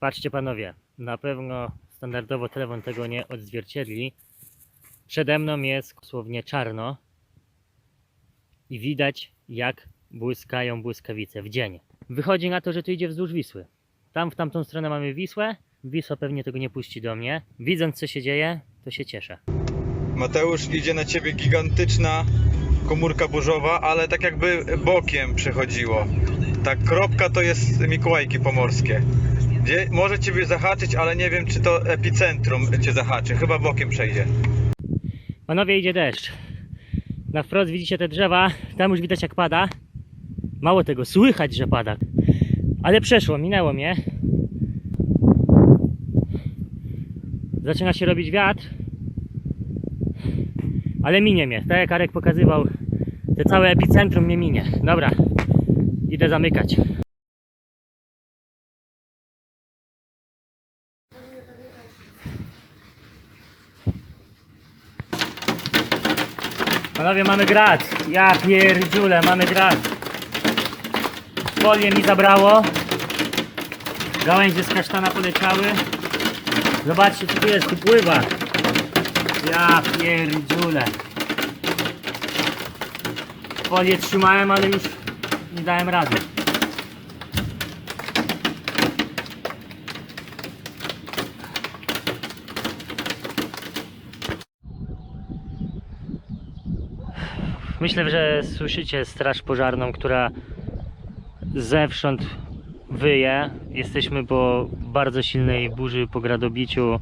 Patrzcie panowie, na pewno standardowo telefon tego nie odzwierciedli. Przede mną jest dosłownie czarno i widać jak błyskają błyskawice w dzień. Wychodzi na to, że tu idzie wzdłuż Wisły. Tam w tamtą stronę mamy Wisłę. Wisła pewnie tego nie puści do mnie. Widząc co się dzieje, to się cieszę. Mateusz, idzie na ciebie gigantyczna komórka burzowa, ale tak jakby bokiem przechodziło. Ta kropka to jest Mikołajki Pomorskie. Gdzie może ciebie zahaczyć, ale nie wiem czy to epicentrum cię zahaczy. Chyba bokiem przejdzie. Panowie, idzie deszcz. Na wprost widzicie te drzewa, tam już widać jak pada. Mało tego, słychać, że pada. Ale przeszło, minęło mnie. Zaczyna się robić wiatr. Ale minie mnie. Tak jak Arek pokazywał, te całe epicentrum mnie minie. Dobra, idę zamykać. Panowie, mamy grad. Ja pierdziule, mamy grad. Folię mi zabrało. Gałęzie z kasztana poleciały. Zobaczcie, co tu jest, tu pływa. Ja pierdziule. Folię trzymałem, ale już nie dałem rady. Myślę, że słyszycie straż pożarną, która zewsząd wyje. Jesteśmy po bardzo silnej burzy, po gradobiciu.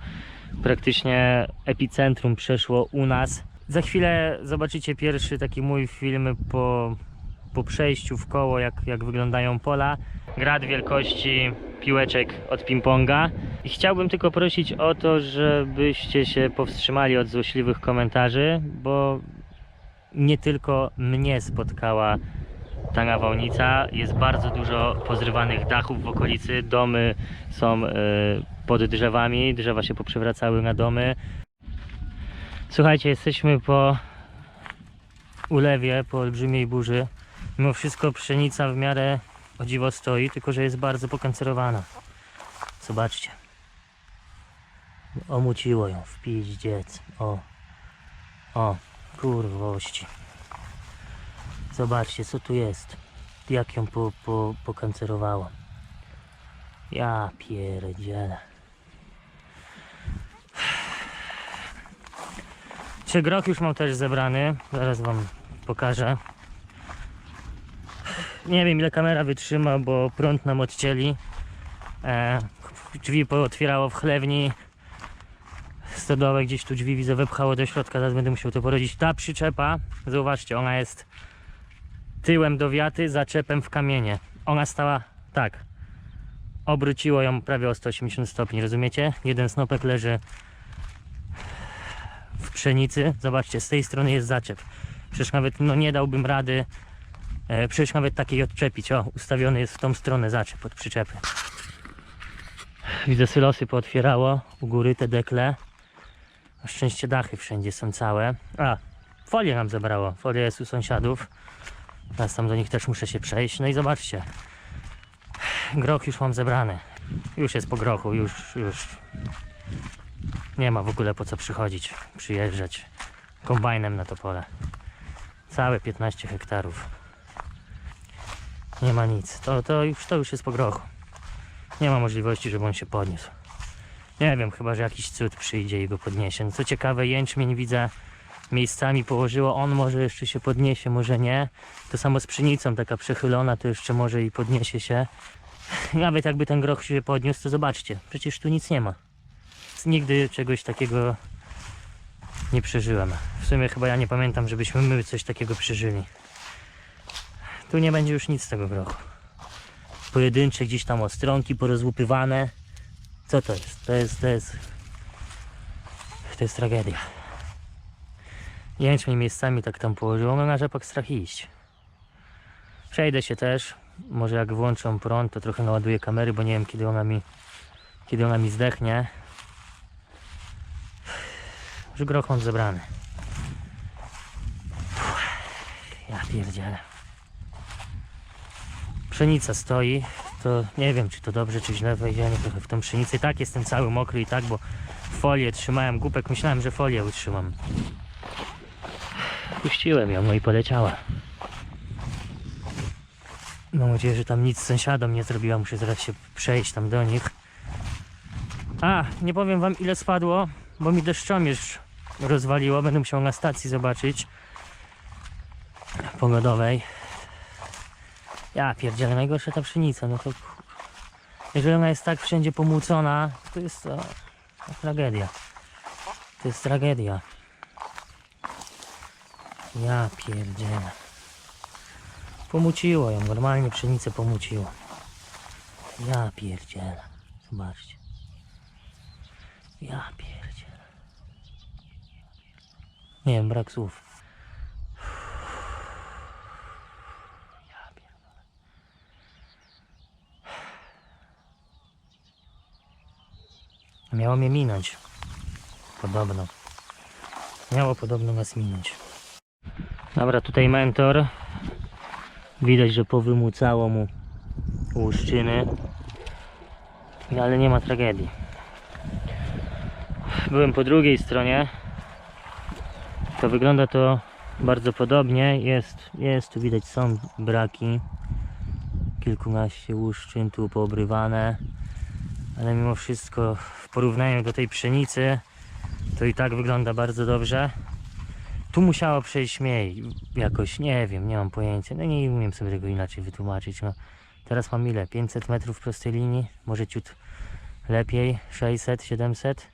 Praktycznie epicentrum przeszło u nas. Za chwilę zobaczycie pierwszy taki mój film po, po przejściu w koło, jak, jak wyglądają pola. Grad wielkości piłeczek od ping-ponga. I chciałbym tylko prosić o to, żebyście się powstrzymali od złośliwych komentarzy, bo nie tylko mnie spotkała ta nawałnica. Jest bardzo dużo pozrywanych dachów w okolicy. Domy są e, pod drzewami, drzewa się poprzewracały na domy. Słuchajcie, jesteśmy po ulewie, po olbrzymiej burzy. Mimo wszystko pszenica w miarę o dziwo stoi, tylko że jest bardzo pokancerowana. Zobaczcie. Omuciło ją w piździec. O. O. Kurwości. Zobaczcie, co tu jest. Jak ją po, po, pokancerowało. Ja pierdzielę. Czy grok już mam też zebrany? Zaraz wam pokażę. Nie wiem ile kamera wytrzyma, bo prąd nam odcięli. E, drzwi pootwierało w chlewni stodołę, gdzieś tu drzwi widzę wepchało do środka, zaraz będę musiał to porodzić. Ta przyczepa, zauważcie, ona jest tyłem do wiaty, zaczepem w kamienie. Ona stała tak. Obróciło ją prawie o 180 stopni, rozumiecie? Jeden snopek leży w pszenicy. Zobaczcie, z tej strony jest zaczep. Przecież nawet no, nie dałbym rady e, przecież nawet takiej odczepić. O, ustawiony jest w tą stronę zaczep od przyczepy. Widzę sylosy pootwierało u góry te dekle. Na szczęście dachy wszędzie są całe. A, folię nam zabrało. Folia jest u sąsiadów. Teraz tam do nich też muszę się przejść. No i zobaczcie. Groch już mam zebrany. Już jest po grochu, już, już nie ma w ogóle po co przychodzić, przyjeżdżać kombajnem na to pole. Całe 15 hektarów. Nie ma nic. To, to, już, to już jest po grochu. Nie ma możliwości, żeby on się podniósł. Nie wiem, chyba że jakiś cud przyjdzie i go podniesie. No co ciekawe, jęczmień widzę miejscami położyło. On może jeszcze się podniesie, może nie. To samo z pszenicą, taka przechylona, to jeszcze może i podniesie się. Nawet jakby ten groch się podniósł, to zobaczcie, przecież tu nic nie ma. Nigdy czegoś takiego nie przeżyłem. W sumie chyba ja nie pamiętam, żebyśmy my coś takiego przeżyli. Tu nie będzie już nic z tego grochu. Pojedyncze gdzieś tam ostronki porozłupywane. Co to jest? To jest, to jest, to jest tragedia. Jęczmień miejscami tak tam położyło, no na rzepak strach iść. Przejdę się też. Może jak włączą prąd, to trochę naładuję kamery, bo nie wiem kiedy ona mi, kiedy ona mi zdechnie. Już groch mam zebrany. Ja pierdzielę. Pszenica stoi, to nie wiem czy to dobrze czy źle wejdziemy trochę w tą pszenicę. I tak jestem cały mokry i tak, bo folię trzymałem, głupek myślałem, że folię utrzymam. Puściłem ją, no i poleciała. Mam nadzieję, że tam nic sąsiadom nie zrobiła, muszę zaraz się przejść tam do nich. A, nie powiem wam ile spadło, bo mi deszczomierz rozwaliło, będę musiał na stacji zobaczyć pogodowej. Ja pierdzielę, najgorsza ta pszenica, no to jeżeli ona jest tak wszędzie pomłócona, to jest to, to tragedia. To jest tragedia. Ja pierdzielę. Pomuciło ją, normalnie pszenicę pomuciło. Ja pierdzielę. Zobaczcie. Ja pierdzielę. Nie wiem, brak słów. Miało mnie minąć. Podobno. Miało podobno nas minąć. Dobra, tutaj mentor. Widać, że powymucało mu łuszczyny. Ale nie ma tragedii. Byłem po drugiej stronie. To wygląda to bardzo podobnie. Jest, jest tu widać są braki. Kilkunaście łuszczyn tu poobrywane. Ale mimo wszystko w porównaniu do tej pszenicy to i tak wygląda bardzo dobrze. Tu musiało przejść mniej, jakoś, nie wiem, nie mam pojęcia. No nie umiem sobie tego inaczej wytłumaczyć. No. Teraz mam ile? 500 metrów prostej linii? Może ciut lepiej? 600, 700?